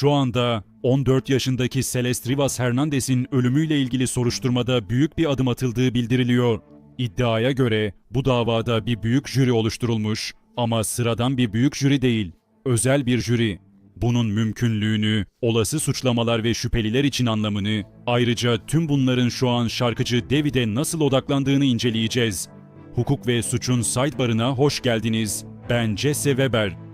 Şu anda 14 yaşındaki Celeste Rivas Hernandez'in ölümüyle ilgili soruşturmada büyük bir adım atıldığı bildiriliyor. İddiaya göre bu davada bir büyük jüri oluşturulmuş ama sıradan bir büyük jüri değil, özel bir jüri. Bunun mümkünlüğünü, olası suçlamalar ve şüpheliler için anlamını, ayrıca tüm bunların şu an şarkıcı David'e nasıl odaklandığını inceleyeceğiz. Hukuk ve Suç'un sidebarına hoş geldiniz. Ben Jesse Weber.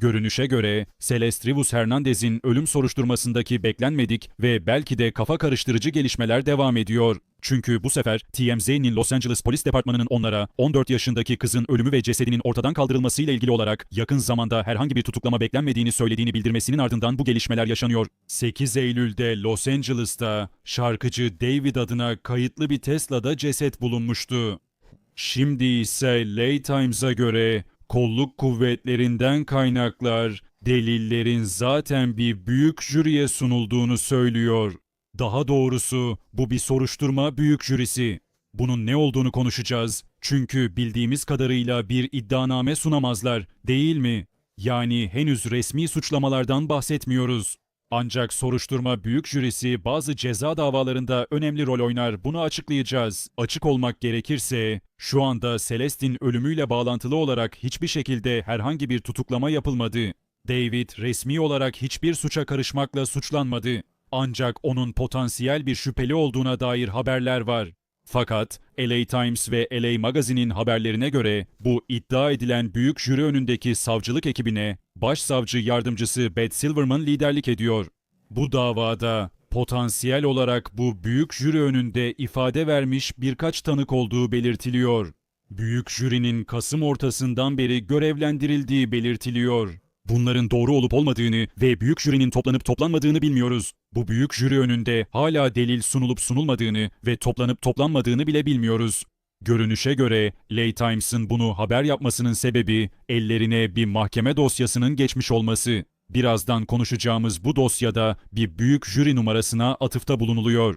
Görünüşe göre Celeste Rivus Hernandez'in ölüm soruşturmasındaki beklenmedik ve belki de kafa karıştırıcı gelişmeler devam ediyor. Çünkü bu sefer TMZ'nin Los Angeles Polis Departmanı'nın onlara 14 yaşındaki kızın ölümü ve cesedinin ortadan kaldırılmasıyla ilgili olarak yakın zamanda herhangi bir tutuklama beklenmediğini söylediğini bildirmesinin ardından bu gelişmeler yaşanıyor. 8 Eylül'de Los Angeles'ta şarkıcı David adına kayıtlı bir Tesla'da ceset bulunmuştu. Şimdi ise Lay Times'a göre kolluk kuvvetlerinden kaynaklar delillerin zaten bir büyük jüriye sunulduğunu söylüyor. Daha doğrusu bu bir soruşturma büyük jürisi. Bunun ne olduğunu konuşacağız. Çünkü bildiğimiz kadarıyla bir iddianame sunamazlar, değil mi? Yani henüz resmi suçlamalardan bahsetmiyoruz. Ancak soruşturma büyük jürisi bazı ceza davalarında önemli rol oynar. Bunu açıklayacağız. Açık olmak gerekirse şu anda Celeste'in ölümüyle bağlantılı olarak hiçbir şekilde herhangi bir tutuklama yapılmadı. David resmi olarak hiçbir suça karışmakla suçlanmadı. Ancak onun potansiyel bir şüpheli olduğuna dair haberler var. Fakat LA Times ve LA Magazine'in haberlerine göre bu iddia edilen büyük jüri önündeki savcılık ekibine başsavcı yardımcısı Beth Silverman liderlik ediyor. Bu davada potansiyel olarak bu büyük jüri önünde ifade vermiş birkaç tanık olduğu belirtiliyor. Büyük jürinin Kasım ortasından beri görevlendirildiği belirtiliyor. Bunların doğru olup olmadığını ve büyük jürinin toplanıp toplanmadığını bilmiyoruz. Bu büyük jüri önünde hala delil sunulup sunulmadığını ve toplanıp toplanmadığını bile bilmiyoruz. Görünüşe göre Lay Times'ın bunu haber yapmasının sebebi ellerine bir mahkeme dosyasının geçmiş olması. Birazdan konuşacağımız bu dosyada bir büyük jüri numarasına atıfta bulunuluyor.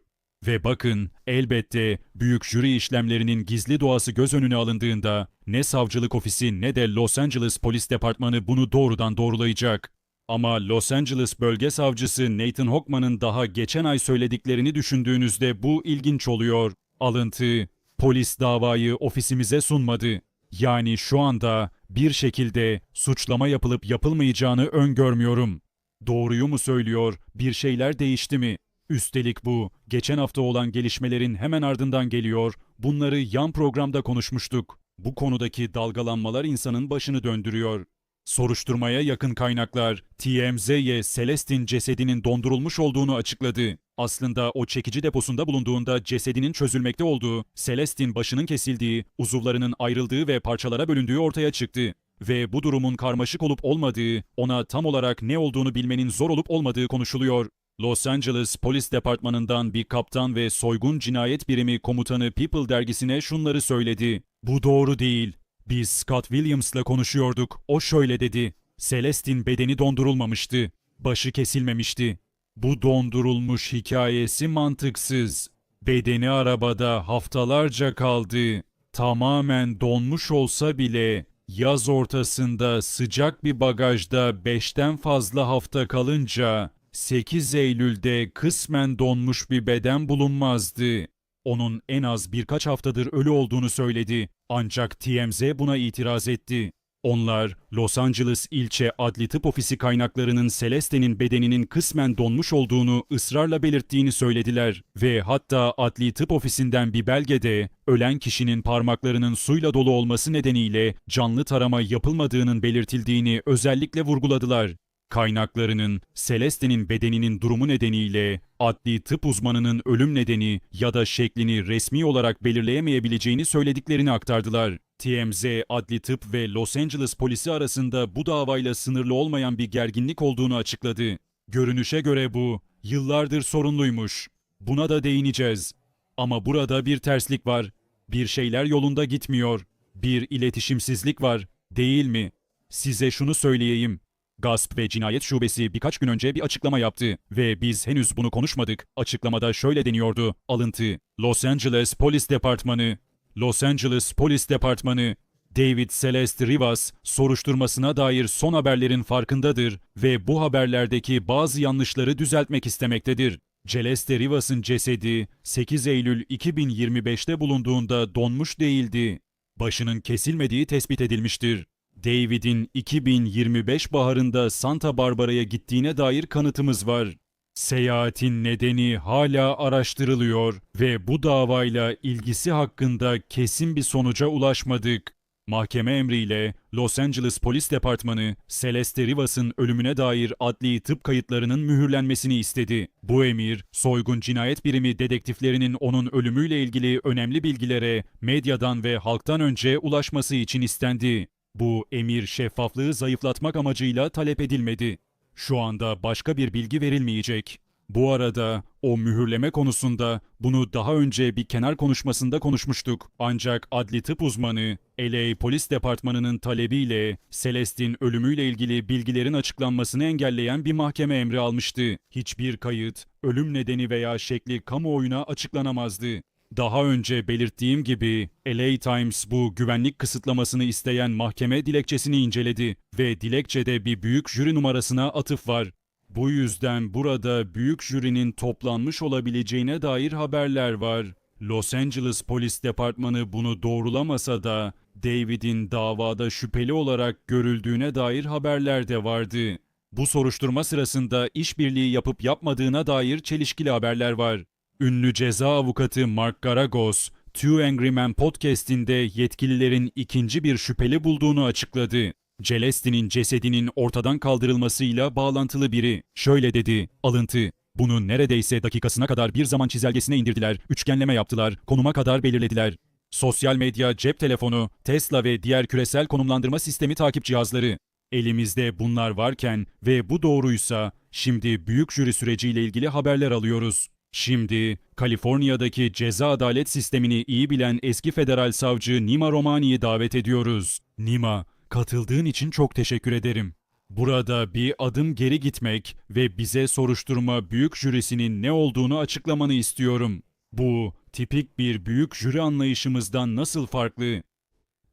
Ve bakın elbette büyük jüri işlemlerinin gizli doğası göz önüne alındığında ne savcılık ofisi ne de Los Angeles Polis Departmanı bunu doğrudan doğrulayacak. Ama Los Angeles bölge savcısı Nathan Hockman'ın daha geçen ay söylediklerini düşündüğünüzde bu ilginç oluyor. Alıntı, polis davayı ofisimize sunmadı. Yani şu anda bir şekilde suçlama yapılıp yapılmayacağını öngörmüyorum. Doğruyu mu söylüyor, bir şeyler değişti mi? Üstelik bu, geçen hafta olan gelişmelerin hemen ardından geliyor, bunları yan programda konuşmuştuk. Bu konudaki dalgalanmalar insanın başını döndürüyor. Soruşturmaya yakın kaynaklar TMZ'ye Celeste'in cesedinin dondurulmuş olduğunu açıkladı. Aslında o çekici deposunda bulunduğunda cesedinin çözülmekte olduğu, Celeste'in başının kesildiği, uzuvlarının ayrıldığı ve parçalara bölündüğü ortaya çıktı. Ve bu durumun karmaşık olup olmadığı, ona tam olarak ne olduğunu bilmenin zor olup olmadığı konuşuluyor. Los Angeles Polis Departmanı'ndan bir kaptan ve soygun cinayet birimi komutanı People dergisine şunları söyledi. Bu doğru değil. Biz Scott Williams'la konuşuyorduk. O şöyle dedi. Celeste'in bedeni dondurulmamıştı. Başı kesilmemişti. Bu dondurulmuş hikayesi mantıksız. Bedeni arabada haftalarca kaldı. Tamamen donmuş olsa bile yaz ortasında sıcak bir bagajda beşten fazla hafta kalınca 8 Eylül'de kısmen donmuş bir beden bulunmazdı. Onun en az birkaç haftadır ölü olduğunu söyledi. Ancak TMZ buna itiraz etti. Onlar, Los Angeles ilçe adli tıp ofisi kaynaklarının Celeste'nin bedeninin kısmen donmuş olduğunu ısrarla belirttiğini söylediler ve hatta adli tıp ofisinden bir belgede ölen kişinin parmaklarının suyla dolu olması nedeniyle canlı tarama yapılmadığının belirtildiğini özellikle vurguladılar. Kaynaklarının Celeste'nin bedeninin durumu nedeniyle adli tıp uzmanının ölüm nedeni ya da şeklini resmi olarak belirleyemeyebileceğini söylediklerini aktardılar. TMZ, adli tıp ve Los Angeles polisi arasında bu davayla sınırlı olmayan bir gerginlik olduğunu açıkladı. Görünüşe göre bu yıllardır sorunluymuş. Buna da değineceğiz. Ama burada bir terslik var. Bir şeyler yolunda gitmiyor. Bir iletişimsizlik var, değil mi? Size şunu söyleyeyim. Gasp ve Cinayet Şubesi birkaç gün önce bir açıklama yaptı ve biz henüz bunu konuşmadık. Açıklamada şöyle deniyordu. Alıntı. Los Angeles Polis Departmanı Los Angeles Polis Departmanı David Celeste Rivas soruşturmasına dair son haberlerin farkındadır ve bu haberlerdeki bazı yanlışları düzeltmek istemektedir. Celeste Rivas'ın cesedi 8 Eylül 2025'te bulunduğunda donmuş değildi. Başının kesilmediği tespit edilmiştir. David'in 2025 baharında Santa Barbara'ya gittiğine dair kanıtımız var. Seyahatin nedeni hala araştırılıyor ve bu davayla ilgisi hakkında kesin bir sonuca ulaşmadık. Mahkeme emriyle Los Angeles Polis Departmanı Celeste Rivas'ın ölümüne dair adli tıp kayıtlarının mühürlenmesini istedi. Bu emir, soygun cinayet birimi dedektiflerinin onun ölümüyle ilgili önemli bilgilere medyadan ve halktan önce ulaşması için istendi. Bu emir şeffaflığı zayıflatmak amacıyla talep edilmedi. Şu anda başka bir bilgi verilmeyecek. Bu arada o mühürleme konusunda bunu daha önce bir kenar konuşmasında konuşmuştuk. Ancak adli tıp uzmanı LA Polis Departmanı'nın talebiyle Celeste'in ölümüyle ilgili bilgilerin açıklanmasını engelleyen bir mahkeme emri almıştı. Hiçbir kayıt, ölüm nedeni veya şekli kamuoyuna açıklanamazdı. Daha önce belirttiğim gibi LA Times bu güvenlik kısıtlamasını isteyen mahkeme dilekçesini inceledi ve dilekçede bir büyük jüri numarasına atıf var. Bu yüzden burada büyük jürinin toplanmış olabileceğine dair haberler var. Los Angeles Polis Departmanı bunu doğrulamasa da David'in davada şüpheli olarak görüldüğüne dair haberler de vardı. Bu soruşturma sırasında işbirliği yapıp yapmadığına dair çelişkili haberler var. Ünlü ceza avukatı Mark Garagos, Two Angry Men podcast'inde yetkililerin ikinci bir şüpheli bulduğunu açıkladı. Celeste'nin cesedinin ortadan kaldırılmasıyla bağlantılı biri. Şöyle dedi, alıntı. Bunu neredeyse dakikasına kadar bir zaman çizelgesine indirdiler, üçgenleme yaptılar, konuma kadar belirlediler. Sosyal medya, cep telefonu, Tesla ve diğer küresel konumlandırma sistemi takip cihazları. Elimizde bunlar varken ve bu doğruysa şimdi büyük jüri süreciyle ilgili haberler alıyoruz. Şimdi Kaliforniya'daki ceza adalet sistemini iyi bilen eski federal savcı Nima Romani'yi davet ediyoruz. Nima, katıldığın için çok teşekkür ederim. Burada bir adım geri gitmek ve bize soruşturma büyük jürisinin ne olduğunu açıklamanı istiyorum. Bu tipik bir büyük jüri anlayışımızdan nasıl farklı?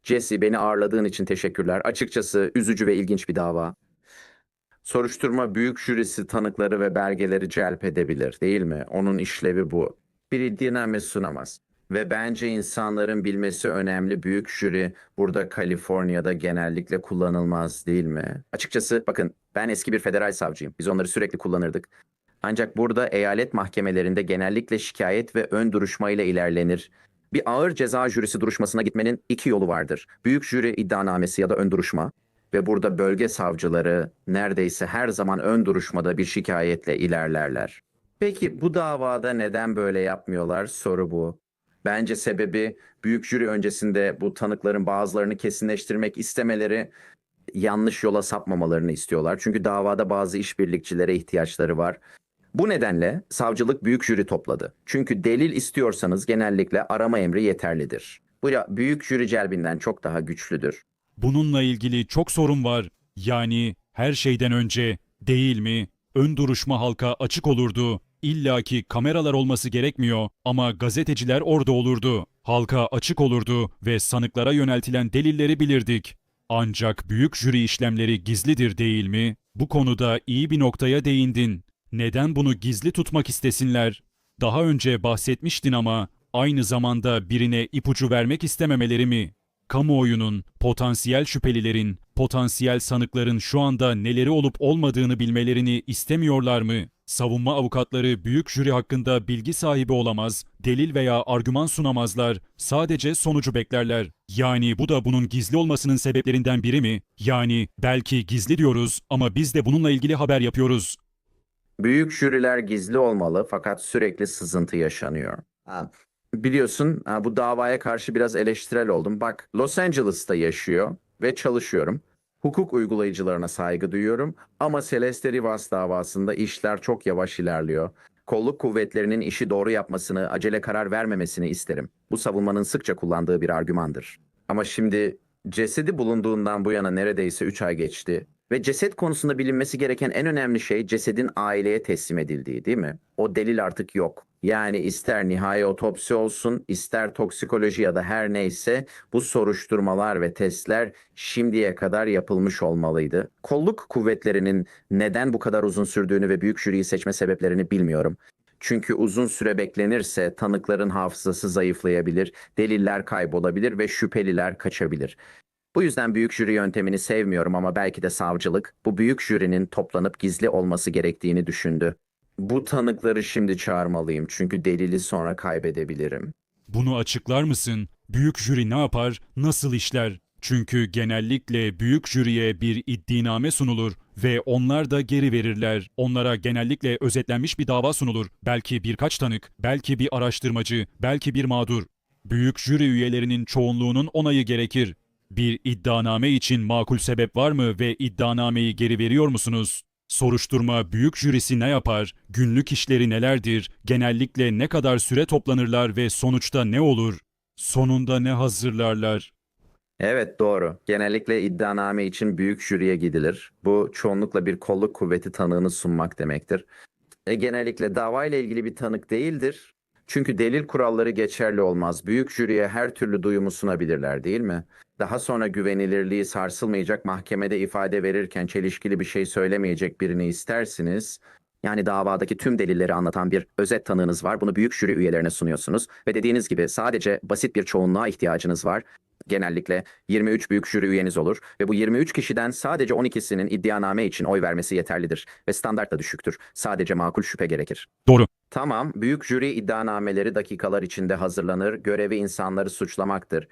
Jesse beni ağırladığın için teşekkürler. Açıkçası üzücü ve ilginç bir dava. Soruşturma büyük jürisi tanıkları ve belgeleri celp edebilir değil mi? Onun işlevi bu. Bir iddianame sunamaz. Ve bence insanların bilmesi önemli büyük jüri burada Kaliforniya'da genellikle kullanılmaz değil mi? Açıkçası bakın ben eski bir federal savcıyım. Biz onları sürekli kullanırdık. Ancak burada eyalet mahkemelerinde genellikle şikayet ve ön duruşma ile ilerlenir. Bir ağır ceza jürisi duruşmasına gitmenin iki yolu vardır. Büyük jüri iddianamesi ya da ön duruşma. Ve burada bölge savcıları neredeyse her zaman ön duruşmada bir şikayetle ilerlerler. Peki bu davada neden böyle yapmıyorlar? Soru bu. Bence sebebi büyük jüri öncesinde bu tanıkların bazılarını kesinleştirmek istemeleri yanlış yola sapmamalarını istiyorlar. Çünkü davada bazı işbirlikçilere ihtiyaçları var. Bu nedenle savcılık büyük jüri topladı. Çünkü delil istiyorsanız genellikle arama emri yeterlidir. Bu büyük jüri celbinden çok daha güçlüdür. Bununla ilgili çok sorun var. Yani her şeyden önce değil mi? Ön duruşma halka açık olurdu. İlla ki kameralar olması gerekmiyor ama gazeteciler orada olurdu. Halka açık olurdu ve sanıklara yöneltilen delilleri bilirdik. Ancak büyük jüri işlemleri gizlidir değil mi? Bu konuda iyi bir noktaya değindin. Neden bunu gizli tutmak istesinler? Daha önce bahsetmiştin ama aynı zamanda birine ipucu vermek istememeleri mi? Kamuoyunun, potansiyel şüphelilerin, potansiyel sanıkların şu anda neleri olup olmadığını bilmelerini istemiyorlar mı? Savunma avukatları büyük jüri hakkında bilgi sahibi olamaz, delil veya argüman sunamazlar, sadece sonucu beklerler. Yani bu da bunun gizli olmasının sebeplerinden biri mi? Yani belki gizli diyoruz ama biz de bununla ilgili haber yapıyoruz. Büyük jüriler gizli olmalı fakat sürekli sızıntı yaşanıyor. Ha, biliyorsun bu davaya karşı biraz eleştirel oldum. Bak Los Angeles'ta yaşıyor ve çalışıyorum. Hukuk uygulayıcılarına saygı duyuyorum ama Celeste Rivas davasında işler çok yavaş ilerliyor. Kolluk kuvvetlerinin işi doğru yapmasını, acele karar vermemesini isterim. Bu savunmanın sıkça kullandığı bir argümandır. Ama şimdi cesedi bulunduğundan bu yana neredeyse 3 ay geçti. Ve ceset konusunda bilinmesi gereken en önemli şey cesedin aileye teslim edildiği değil mi? O delil artık yok. Yani ister nihai otopsi olsun, ister toksikoloji ya da her neyse bu soruşturmalar ve testler şimdiye kadar yapılmış olmalıydı. Kolluk kuvvetlerinin neden bu kadar uzun sürdüğünü ve büyük jüriyi seçme sebeplerini bilmiyorum. Çünkü uzun süre beklenirse tanıkların hafızası zayıflayabilir, deliller kaybolabilir ve şüpheliler kaçabilir. Bu yüzden büyük jüri yöntemini sevmiyorum ama belki de savcılık bu büyük jürinin toplanıp gizli olması gerektiğini düşündü. Bu tanıkları şimdi çağırmalıyım çünkü delili sonra kaybedebilirim. Bunu açıklar mısın? Büyük jüri ne yapar, nasıl işler? Çünkü genellikle büyük jüriye bir iddianame sunulur ve onlar da geri verirler. Onlara genellikle özetlenmiş bir dava sunulur. Belki birkaç tanık, belki bir araştırmacı, belki bir mağdur. Büyük jüri üyelerinin çoğunluğunun onayı gerekir. Bir iddianame için makul sebep var mı ve iddianameyi geri veriyor musunuz? Soruşturma büyük jürisi ne yapar? Günlük işleri nelerdir? Genellikle ne kadar süre toplanırlar ve sonuçta ne olur? Sonunda ne hazırlarlar? Evet doğru. Genellikle iddianame için büyük jüriye gidilir. Bu çoğunlukla bir kolluk kuvveti tanığını sunmak demektir. E, genellikle davayla ilgili bir tanık değildir. Çünkü delil kuralları geçerli olmaz. Büyük jüriye her türlü duyumu sunabilirler değil mi? Daha sonra güvenilirliği sarsılmayacak mahkemede ifade verirken çelişkili bir şey söylemeyecek birini istersiniz. Yani davadaki tüm delilleri anlatan bir özet tanığınız var. Bunu büyük jüri üyelerine sunuyorsunuz. Ve dediğiniz gibi sadece basit bir çoğunluğa ihtiyacınız var. Genellikle 23 büyük jüri üyeniz olur ve bu 23 kişiden sadece 12'sinin iddianame için oy vermesi yeterlidir ve standart da düşüktür. Sadece makul şüphe gerekir. Doğru. Tamam, büyük jüri iddianameleri dakikalar içinde hazırlanır, görevi insanları suçlamaktır.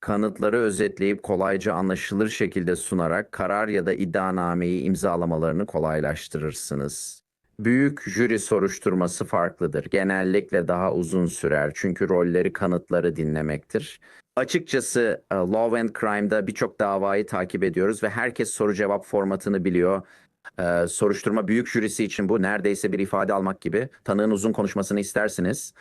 Kanıtları özetleyip kolayca anlaşılır şekilde sunarak karar ya da iddianameyi imzalamalarını kolaylaştırırsınız. Büyük jüri soruşturması farklıdır. Genellikle daha uzun sürer çünkü rolleri kanıtları dinlemektir. Açıkçası e, Law and Crime'da birçok davayı takip ediyoruz ve herkes soru cevap formatını biliyor. Ee, soruşturma büyük jürisi için bu neredeyse bir ifade almak gibi. Tanığın uzun konuşmasını istersiniz.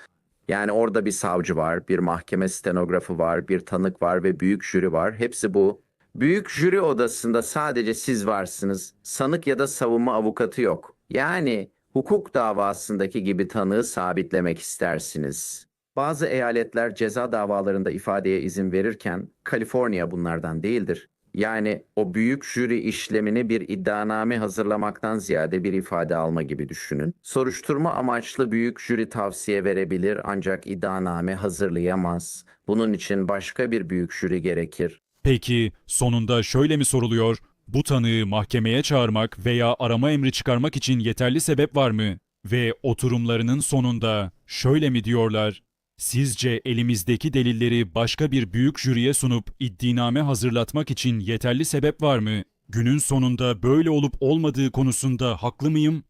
Yani orada bir savcı var, bir mahkeme stenografı var, bir tanık var ve büyük jüri var. Hepsi bu. Büyük jüri odasında sadece siz varsınız. Sanık ya da savunma avukatı yok. Yani hukuk davasındaki gibi tanığı sabitlemek istersiniz. Bazı eyaletler ceza davalarında ifadeye izin verirken Kaliforniya bunlardan değildir. Yani o büyük jüri işlemini bir iddianame hazırlamaktan ziyade bir ifade alma gibi düşünün. Soruşturma amaçlı büyük jüri tavsiye verebilir ancak iddianame hazırlayamaz. Bunun için başka bir büyük jüri gerekir. Peki sonunda şöyle mi soruluyor? Bu tanığı mahkemeye çağırmak veya arama emri çıkarmak için yeterli sebep var mı? Ve oturumlarının sonunda şöyle mi diyorlar? Sizce elimizdeki delilleri başka bir büyük jüriye sunup iddianame hazırlatmak için yeterli sebep var mı? Günün sonunda böyle olup olmadığı konusunda haklı mıyım?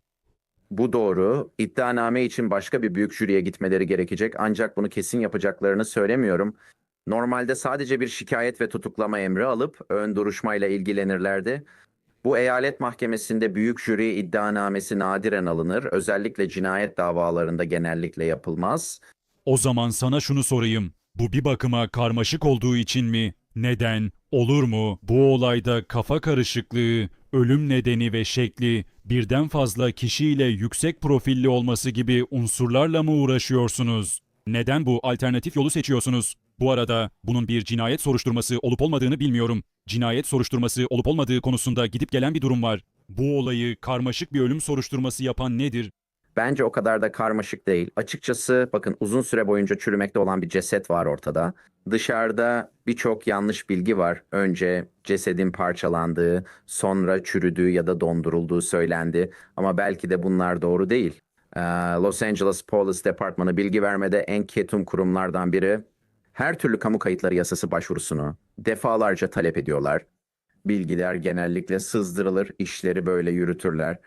Bu doğru. İddianame için başka bir büyük jüriye gitmeleri gerekecek ancak bunu kesin yapacaklarını söylemiyorum. Normalde sadece bir şikayet ve tutuklama emri alıp ön duruşmayla ilgilenirlerdi. Bu eyalet mahkemesinde büyük jüri iddianamesi nadiren alınır. Özellikle cinayet davalarında genellikle yapılmaz. O zaman sana şunu sorayım. Bu bir bakıma karmaşık olduğu için mi? Neden? Olur mu? Bu olayda kafa karışıklığı, ölüm nedeni ve şekli, birden fazla kişiyle yüksek profilli olması gibi unsurlarla mı uğraşıyorsunuz? Neden bu alternatif yolu seçiyorsunuz? Bu arada bunun bir cinayet soruşturması olup olmadığını bilmiyorum. Cinayet soruşturması olup olmadığı konusunda gidip gelen bir durum var. Bu olayı karmaşık bir ölüm soruşturması yapan nedir? Bence o kadar da karmaşık değil. Açıkçası bakın uzun süre boyunca çürümekte olan bir ceset var ortada. Dışarıda birçok yanlış bilgi var. Önce cesedin parçalandığı, sonra çürüdüğü ya da dondurulduğu söylendi. Ama belki de bunlar doğru değil. Ee, Los Angeles Police Departmanı bilgi vermede en ketum kurumlardan biri. Her türlü kamu kayıtları yasası başvurusunu defalarca talep ediyorlar. Bilgiler genellikle sızdırılır, işleri böyle yürütürler.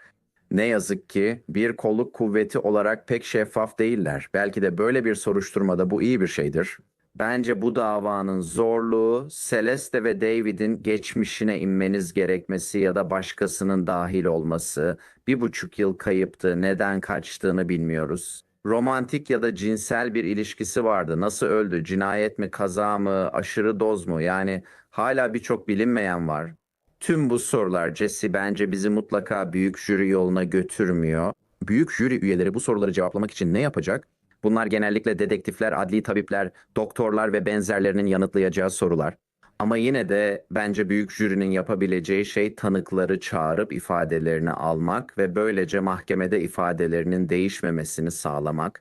Ne yazık ki bir kolluk kuvveti olarak pek şeffaf değiller. Belki de böyle bir soruşturmada bu iyi bir şeydir. Bence bu davanın zorluğu Celeste ve David'in geçmişine inmeniz gerekmesi ya da başkasının dahil olması. Bir buçuk yıl kayıptı, neden kaçtığını bilmiyoruz. Romantik ya da cinsel bir ilişkisi vardı. Nasıl öldü? Cinayet mi, kaza mı, aşırı doz mu? Yani hala birçok bilinmeyen var. Tüm bu sorular Jesse bence bizi mutlaka büyük jüri yoluna götürmüyor. Büyük jüri üyeleri bu soruları cevaplamak için ne yapacak? Bunlar genellikle dedektifler, adli tabipler, doktorlar ve benzerlerinin yanıtlayacağı sorular. Ama yine de bence büyük jürinin yapabileceği şey tanıkları çağırıp ifadelerini almak ve böylece mahkemede ifadelerinin değişmemesini sağlamak.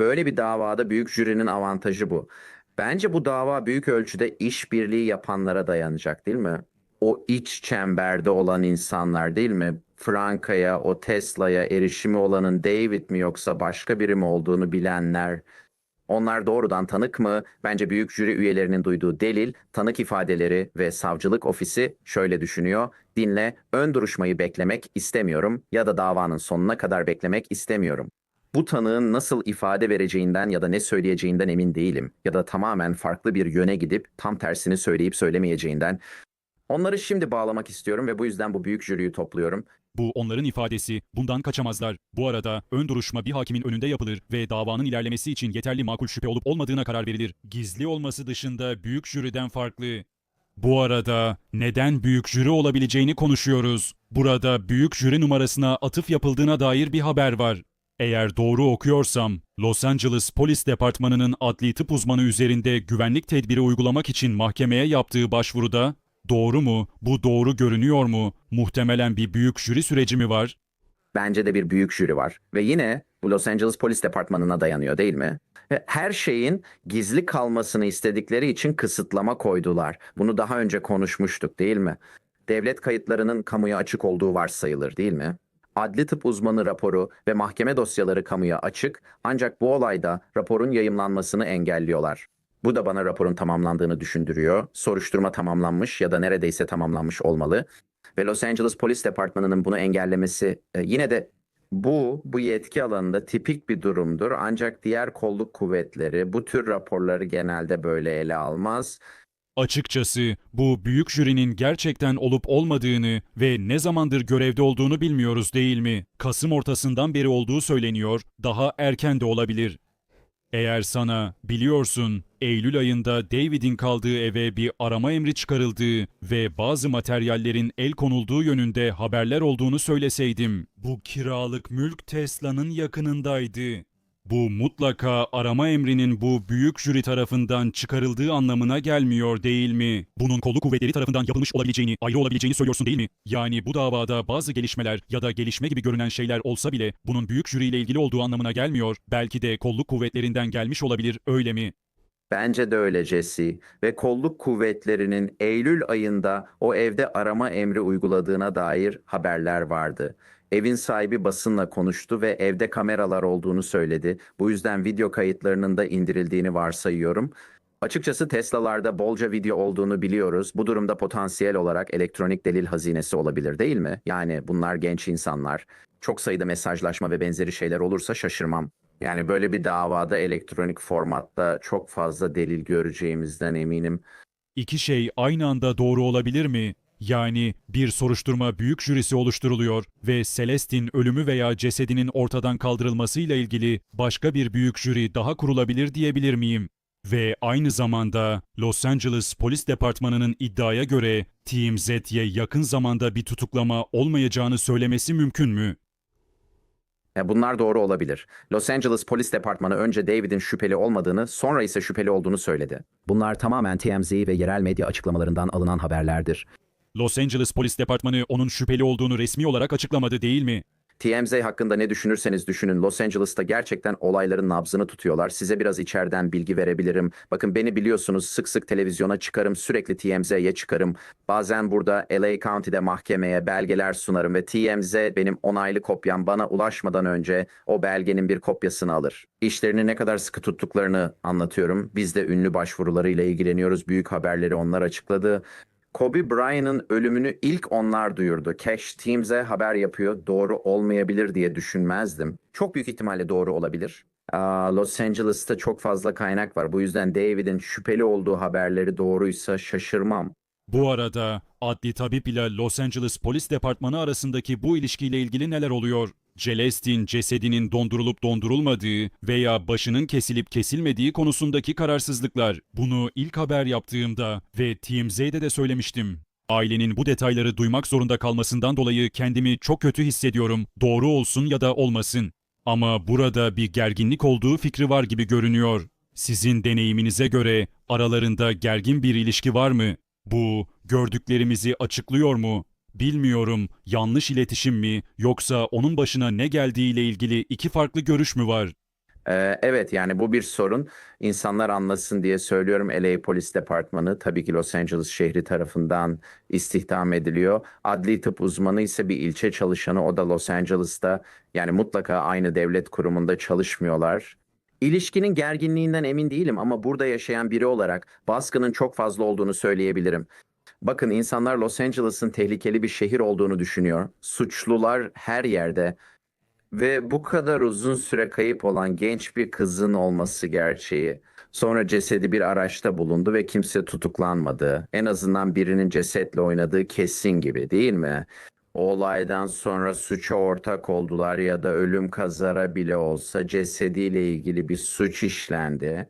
Böyle bir davada büyük jürinin avantajı bu. Bence bu dava büyük ölçüde işbirliği yapanlara dayanacak değil mi? O iç çemberde olan insanlar değil mi? Franka'ya, o Tesla'ya erişimi olanın David mi yoksa başka biri mi olduğunu bilenler. Onlar doğrudan tanık mı? Bence büyük jüri üyelerinin duyduğu delil, tanık ifadeleri ve savcılık ofisi şöyle düşünüyor. Dinle, ön duruşmayı beklemek istemiyorum ya da davanın sonuna kadar beklemek istemiyorum. Bu tanığın nasıl ifade vereceğinden ya da ne söyleyeceğinden emin değilim. Ya da tamamen farklı bir yöne gidip tam tersini söyleyip söylemeyeceğinden. Onları şimdi bağlamak istiyorum ve bu yüzden bu büyük jüriyi topluyorum. Bu onların ifadesi, bundan kaçamazlar. Bu arada ön duruşma bir hakimin önünde yapılır ve davanın ilerlemesi için yeterli makul şüphe olup olmadığına karar verilir. Gizli olması dışında büyük jüriden farklı. Bu arada neden büyük jüri olabileceğini konuşuyoruz. Burada büyük jüri numarasına atıf yapıldığına dair bir haber var. Eğer doğru okuyorsam, Los Angeles Polis Departmanı'nın adli tıp uzmanı üzerinde güvenlik tedbiri uygulamak için mahkemeye yaptığı başvuruda Doğru mu? Bu doğru görünüyor mu? Muhtemelen bir büyük jüri süreci mi var? Bence de bir büyük jüri var. Ve yine bu Los Angeles Polis Departmanı'na dayanıyor değil mi? Her şeyin gizli kalmasını istedikleri için kısıtlama koydular. Bunu daha önce konuşmuştuk değil mi? Devlet kayıtlarının kamuya açık olduğu varsayılır değil mi? Adli tıp uzmanı raporu ve mahkeme dosyaları kamuya açık ancak bu olayda raporun yayımlanmasını engelliyorlar. Bu da bana raporun tamamlandığını düşündürüyor. Soruşturma tamamlanmış ya da neredeyse tamamlanmış olmalı. Ve Los Angeles Polis Departmanı'nın bunu engellemesi e, yine de bu bu yetki alanında tipik bir durumdur. Ancak diğer kolluk kuvvetleri bu tür raporları genelde böyle ele almaz. Açıkçası bu büyük jürinin gerçekten olup olmadığını ve ne zamandır görevde olduğunu bilmiyoruz değil mi? Kasım ortasından beri olduğu söyleniyor, daha erken de olabilir. Eğer sana biliyorsun Eylül ayında David'in kaldığı eve bir arama emri çıkarıldığı ve bazı materyallerin el konulduğu yönünde haberler olduğunu söyleseydim. Bu kiralık mülk Tesla'nın yakınındaydı. Bu mutlaka arama emrinin bu büyük jüri tarafından çıkarıldığı anlamına gelmiyor değil mi? Bunun kolluk kuvvetleri tarafından yapılmış olabileceğini, ayrı olabileceğini söylüyorsun değil mi? Yani bu davada bazı gelişmeler ya da gelişme gibi görünen şeyler olsa bile bunun büyük jüriyle ilgili olduğu anlamına gelmiyor. Belki de kolluk kuvvetlerinden gelmiş olabilir, öyle mi? Bence de öyle Jesse. Ve kolluk kuvvetlerinin Eylül ayında o evde arama emri uyguladığına dair haberler vardı. Evin sahibi basınla konuştu ve evde kameralar olduğunu söyledi. Bu yüzden video kayıtlarının da indirildiğini varsayıyorum. Açıkçası Tesla'larda bolca video olduğunu biliyoruz. Bu durumda potansiyel olarak elektronik delil hazinesi olabilir değil mi? Yani bunlar genç insanlar. Çok sayıda mesajlaşma ve benzeri şeyler olursa şaşırmam. Yani böyle bir davada elektronik formatta çok fazla delil göreceğimizden eminim. İki şey aynı anda doğru olabilir mi? Yani bir soruşturma büyük jürisi oluşturuluyor ve Celeste'in ölümü veya cesedinin ortadan kaldırılmasıyla ilgili başka bir büyük jüri daha kurulabilir diyebilir miyim? Ve aynı zamanda Los Angeles Polis Departmanı'nın iddiaya göre Team Z'ye yakın zamanda bir tutuklama olmayacağını söylemesi mümkün mü? E, Bunlar doğru olabilir. Los Angeles Polis Departmanı önce David'in şüpheli olmadığını, sonra ise şüpheli olduğunu söyledi. Bunlar tamamen TMZ ve yerel medya açıklamalarından alınan haberlerdir. Los Angeles Polis Departmanı onun şüpheli olduğunu resmi olarak açıklamadı değil mi? TMZ hakkında ne düşünürseniz düşünün Los Angeles'ta gerçekten olayların nabzını tutuyorlar. Size biraz içeriden bilgi verebilirim. Bakın beni biliyorsunuz sık sık televizyona çıkarım, sürekli TMZ'ye çıkarım. Bazen burada LA County'de mahkemeye belgeler sunarım ve TMZ benim onaylı kopyam bana ulaşmadan önce o belgenin bir kopyasını alır. İşlerini ne kadar sıkı tuttuklarını anlatıyorum. Biz de ünlü başvurularıyla ilgileniyoruz. Büyük haberleri onlar açıkladı. Kobe Bryant'ın ölümünü ilk onlar duyurdu. Cash Teams'e haber yapıyor. Doğru olmayabilir diye düşünmezdim. Çok büyük ihtimalle doğru olabilir. Los Angeles'ta çok fazla kaynak var. Bu yüzden David'in şüpheli olduğu haberleri doğruysa şaşırmam. Bu arada adli tabip ile Los Angeles Polis Departmanı arasındaki bu ilişkiyle ilgili neler oluyor? Celeste'in cesedinin dondurulup dondurulmadığı veya başının kesilip kesilmediği konusundaki kararsızlıklar. Bunu ilk haber yaptığımda ve TMZ'de de söylemiştim. Ailenin bu detayları duymak zorunda kalmasından dolayı kendimi çok kötü hissediyorum. Doğru olsun ya da olmasın. Ama burada bir gerginlik olduğu fikri var gibi görünüyor. Sizin deneyiminize göre aralarında gergin bir ilişki var mı? Bu gördüklerimizi açıklıyor mu? Bilmiyorum yanlış iletişim mi yoksa onun başına ne geldiğiyle ilgili iki farklı görüş mü var? Ee, evet yani bu bir sorun. İnsanlar anlasın diye söylüyorum. LA Polis Departmanı tabii ki Los Angeles şehri tarafından istihdam ediliyor. Adli tıp uzmanı ise bir ilçe çalışanı. O da Los Angeles'ta. Yani mutlaka aynı devlet kurumunda çalışmıyorlar. İlişkinin gerginliğinden emin değilim ama burada yaşayan biri olarak baskının çok fazla olduğunu söyleyebilirim. Bakın insanlar Los Angeles'ın tehlikeli bir şehir olduğunu düşünüyor. Suçlular her yerde. Ve bu kadar uzun süre kayıp olan genç bir kızın olması gerçeği. Sonra cesedi bir araçta bulundu ve kimse tutuklanmadı. En azından birinin cesetle oynadığı kesin gibi değil mi? O olaydan sonra suça ortak oldular ya da ölüm kazara bile olsa cesediyle ilgili bir suç işlendi.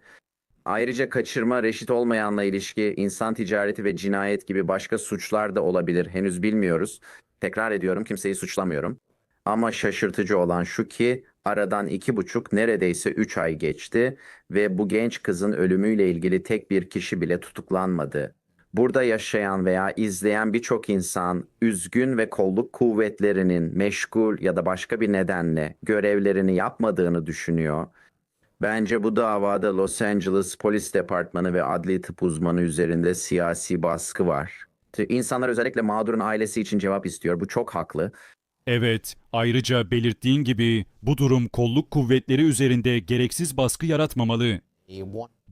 Ayrıca kaçırma, reşit olmayanla ilişki, insan ticareti ve cinayet gibi başka suçlar da olabilir. Henüz bilmiyoruz. Tekrar ediyorum kimseyi suçlamıyorum. Ama şaşırtıcı olan şu ki aradan iki buçuk neredeyse üç ay geçti ve bu genç kızın ölümüyle ilgili tek bir kişi bile tutuklanmadı. Burada yaşayan veya izleyen birçok insan üzgün ve kolluk kuvvetlerinin meşgul ya da başka bir nedenle görevlerini yapmadığını düşünüyor. Bence bu davada Los Angeles Polis Departmanı ve adli tıp uzmanı üzerinde siyasi baskı var. İnsanlar özellikle mağdurun ailesi için cevap istiyor. Bu çok haklı. Evet, ayrıca belirttiğin gibi bu durum kolluk kuvvetleri üzerinde gereksiz baskı yaratmamalı.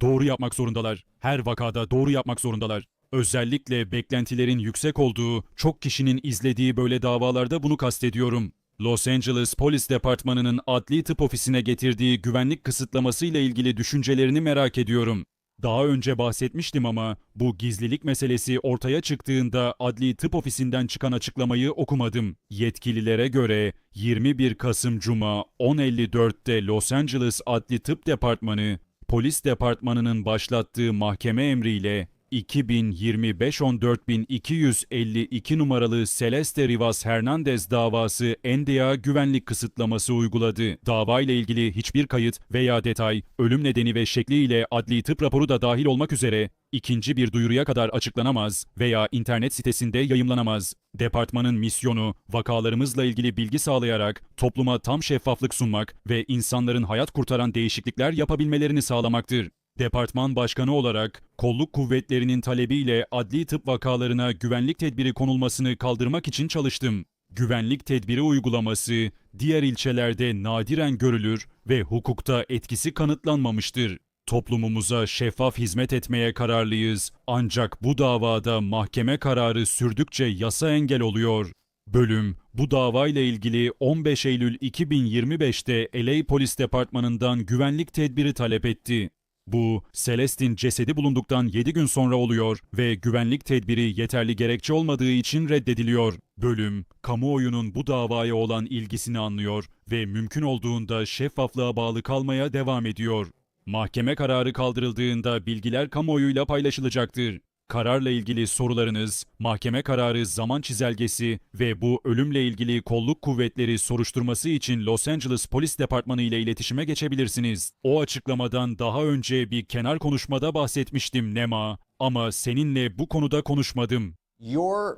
Doğru yapmak zorundalar. Her vakada doğru yapmak zorundalar. Özellikle beklentilerin yüksek olduğu, çok kişinin izlediği böyle davalarda bunu kastediyorum. Los Angeles Polis Departmanı'nın adli tıp ofisine getirdiği güvenlik kısıtlaması ile ilgili düşüncelerini merak ediyorum. Daha önce bahsetmiştim ama bu gizlilik meselesi ortaya çıktığında adli tıp ofisinden çıkan açıklamayı okumadım. Yetkililere göre 21 Kasım Cuma 10.54'te Los Angeles Adli Tıp Departmanı, polis departmanının başlattığı mahkeme emriyle 2025-14252 numaralı Celeste Rivas Hernandez davası NDA güvenlik kısıtlaması uyguladı. Dava ile ilgili hiçbir kayıt veya detay, ölüm nedeni ve şekliyle adli tıp raporu da dahil olmak üzere ikinci bir duyuruya kadar açıklanamaz veya internet sitesinde yayımlanamaz. Departmanın misyonu, vakalarımızla ilgili bilgi sağlayarak topluma tam şeffaflık sunmak ve insanların hayat kurtaran değişiklikler yapabilmelerini sağlamaktır. Departman başkanı olarak kolluk kuvvetlerinin talebiyle adli tıp vakalarına güvenlik tedbiri konulmasını kaldırmak için çalıştım. Güvenlik tedbiri uygulaması diğer ilçelerde nadiren görülür ve hukukta etkisi kanıtlanmamıştır. Toplumumuza şeffaf hizmet etmeye kararlıyız ancak bu davada mahkeme kararı sürdükçe yasa engel oluyor. Bölüm bu davayla ilgili 15 Eylül 2025'te LA Polis Departmanı'ndan güvenlik tedbiri talep etti. Bu, Celeste'in cesedi bulunduktan 7 gün sonra oluyor ve güvenlik tedbiri yeterli gerekçe olmadığı için reddediliyor. Bölüm, kamuoyunun bu davaya olan ilgisini anlıyor ve mümkün olduğunda şeffaflığa bağlı kalmaya devam ediyor. Mahkeme kararı kaldırıldığında bilgiler kamuoyuyla paylaşılacaktır. Kararla ilgili sorularınız, mahkeme kararı zaman çizelgesi ve bu ölümle ilgili kolluk kuvvetleri soruşturması için Los Angeles Polis Departmanı ile iletişime geçebilirsiniz. O açıklamadan daha önce bir kenar konuşmada bahsetmiştim Nema ama seninle bu konuda konuşmadım. Your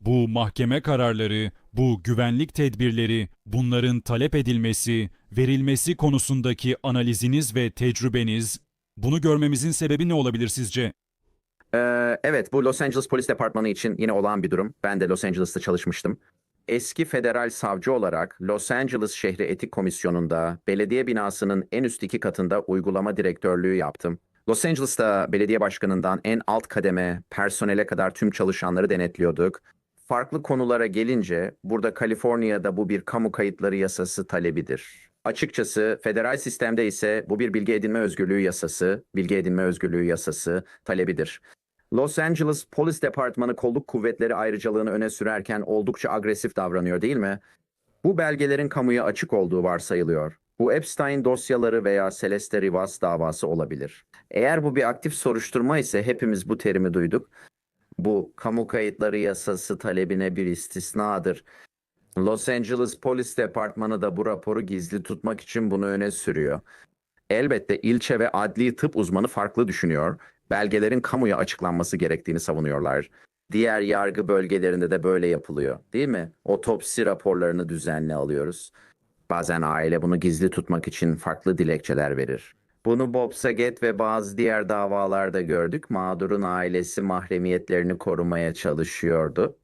Bu mahkeme kararları, bu güvenlik tedbirleri, bunların talep edilmesi, verilmesi konusundaki analiziniz ve tecrübeniz, bunu görmemizin sebebi ne olabilir sizce? Ee, evet, bu Los Angeles Polis Departmanı için yine olağan bir durum. Ben de Los Angeles'ta çalışmıştım. Eski federal savcı olarak Los Angeles Şehri Etik Komisyonu'nda belediye binasının en üst iki katında uygulama direktörlüğü yaptım. Los Angeles'ta belediye başkanından en alt kademe personele kadar tüm çalışanları denetliyorduk. Farklı konulara gelince burada Kaliforniya'da bu bir kamu kayıtları yasası talebidir. Açıkçası federal sistemde ise bu bir bilgi edinme özgürlüğü yasası, bilgi edinme özgürlüğü yasası talebidir. Los Angeles Polis Departmanı kolluk kuvvetleri ayrıcalığını öne sürerken oldukça agresif davranıyor değil mi? Bu belgelerin kamuya açık olduğu varsayılıyor. Bu Epstein dosyaları veya Celeste Rivas davası olabilir. Eğer bu bir aktif soruşturma ise hepimiz bu terimi duyduk. Bu kamu kayıtları yasası talebine bir istisnadır. Los Angeles Polis Departmanı da bu raporu gizli tutmak için bunu öne sürüyor. Elbette ilçe ve adli tıp uzmanı farklı düşünüyor. Belgelerin kamuya açıklanması gerektiğini savunuyorlar. Diğer yargı bölgelerinde de böyle yapılıyor, değil mi? Otopsi raporlarını düzenli alıyoruz. Bazen aile bunu gizli tutmak için farklı dilekçeler verir. Bunu Bob Saget ve bazı diğer davalarda gördük. Mağdurun ailesi mahremiyetlerini korumaya çalışıyordu.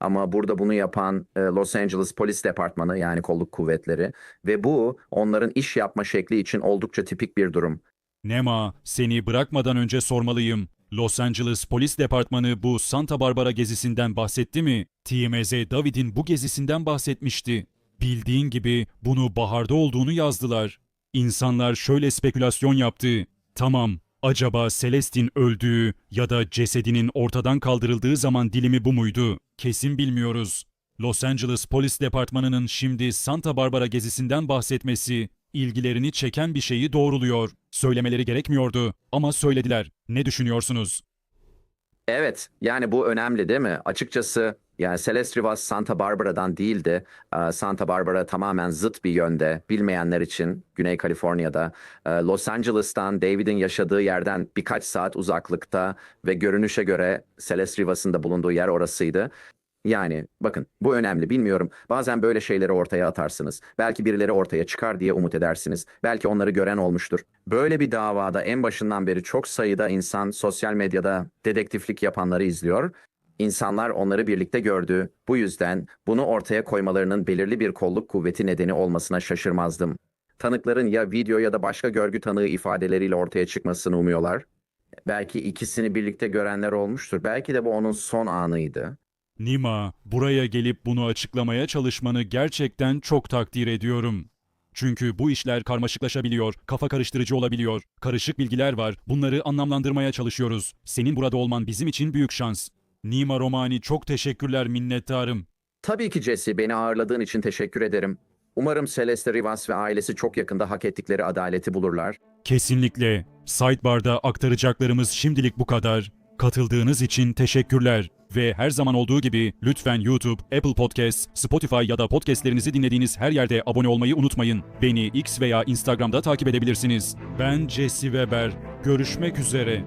Ama burada bunu yapan e, Los Angeles Polis Departmanı yani kolluk kuvvetleri ve bu onların iş yapma şekli için oldukça tipik bir durum. Nema, seni bırakmadan önce sormalıyım. Los Angeles Polis Departmanı bu Santa Barbara gezisinden bahsetti mi? TMZ David'in bu gezisinden bahsetmişti. Bildiğin gibi bunu baharda olduğunu yazdılar. İnsanlar şöyle spekülasyon yaptı. Tamam, acaba Celestin öldüğü ya da cesedinin ortadan kaldırıldığı zaman dilimi bu muydu? Kesin bilmiyoruz. Los Angeles Polis Departmanı'nın şimdi Santa Barbara gezisinden bahsetmesi ilgilerini çeken bir şeyi doğruluyor. Söylemeleri gerekmiyordu ama söylediler. Ne düşünüyorsunuz? Evet, yani bu önemli değil mi? Açıkçası yani Celeste Rivas Santa Barbara'dan değildi. Ee, Santa Barbara tamamen zıt bir yönde. Bilmeyenler için Güney Kaliforniya'da, e, Los Angeles'tan David'in yaşadığı yerden birkaç saat uzaklıkta ve görünüşe göre Celeste Rivas'ın da bulunduğu yer orasıydı. Yani bakın bu önemli bilmiyorum. Bazen böyle şeyleri ortaya atarsınız. Belki birileri ortaya çıkar diye umut edersiniz. Belki onları gören olmuştur. Böyle bir davada en başından beri çok sayıda insan sosyal medyada dedektiflik yapanları izliyor. İnsanlar onları birlikte gördü. Bu yüzden bunu ortaya koymalarının belirli bir kolluk kuvveti nedeni olmasına şaşırmazdım. Tanıkların ya video ya da başka görgü tanığı ifadeleriyle ortaya çıkmasını umuyorlar. Belki ikisini birlikte görenler olmuştur. Belki de bu onun son anıydı. Nima, buraya gelip bunu açıklamaya çalışmanı gerçekten çok takdir ediyorum. Çünkü bu işler karmaşıklaşabiliyor, kafa karıştırıcı olabiliyor. Karışık bilgiler var, bunları anlamlandırmaya çalışıyoruz. Senin burada olman bizim için büyük şans. Nima Romani çok teşekkürler minnettarım. Tabii ki Jesse, beni ağırladığın için teşekkür ederim. Umarım Celeste Rivas ve ailesi çok yakında hak ettikleri adaleti bulurlar. Kesinlikle. Sidebar'da aktaracaklarımız şimdilik bu kadar. Katıldığınız için teşekkürler. Ve her zaman olduğu gibi lütfen YouTube, Apple Podcast, Spotify ya da podcastlerinizi dinlediğiniz her yerde abone olmayı unutmayın. Beni X veya Instagram'da takip edebilirsiniz. Ben Jesse Weber. Görüşmek üzere.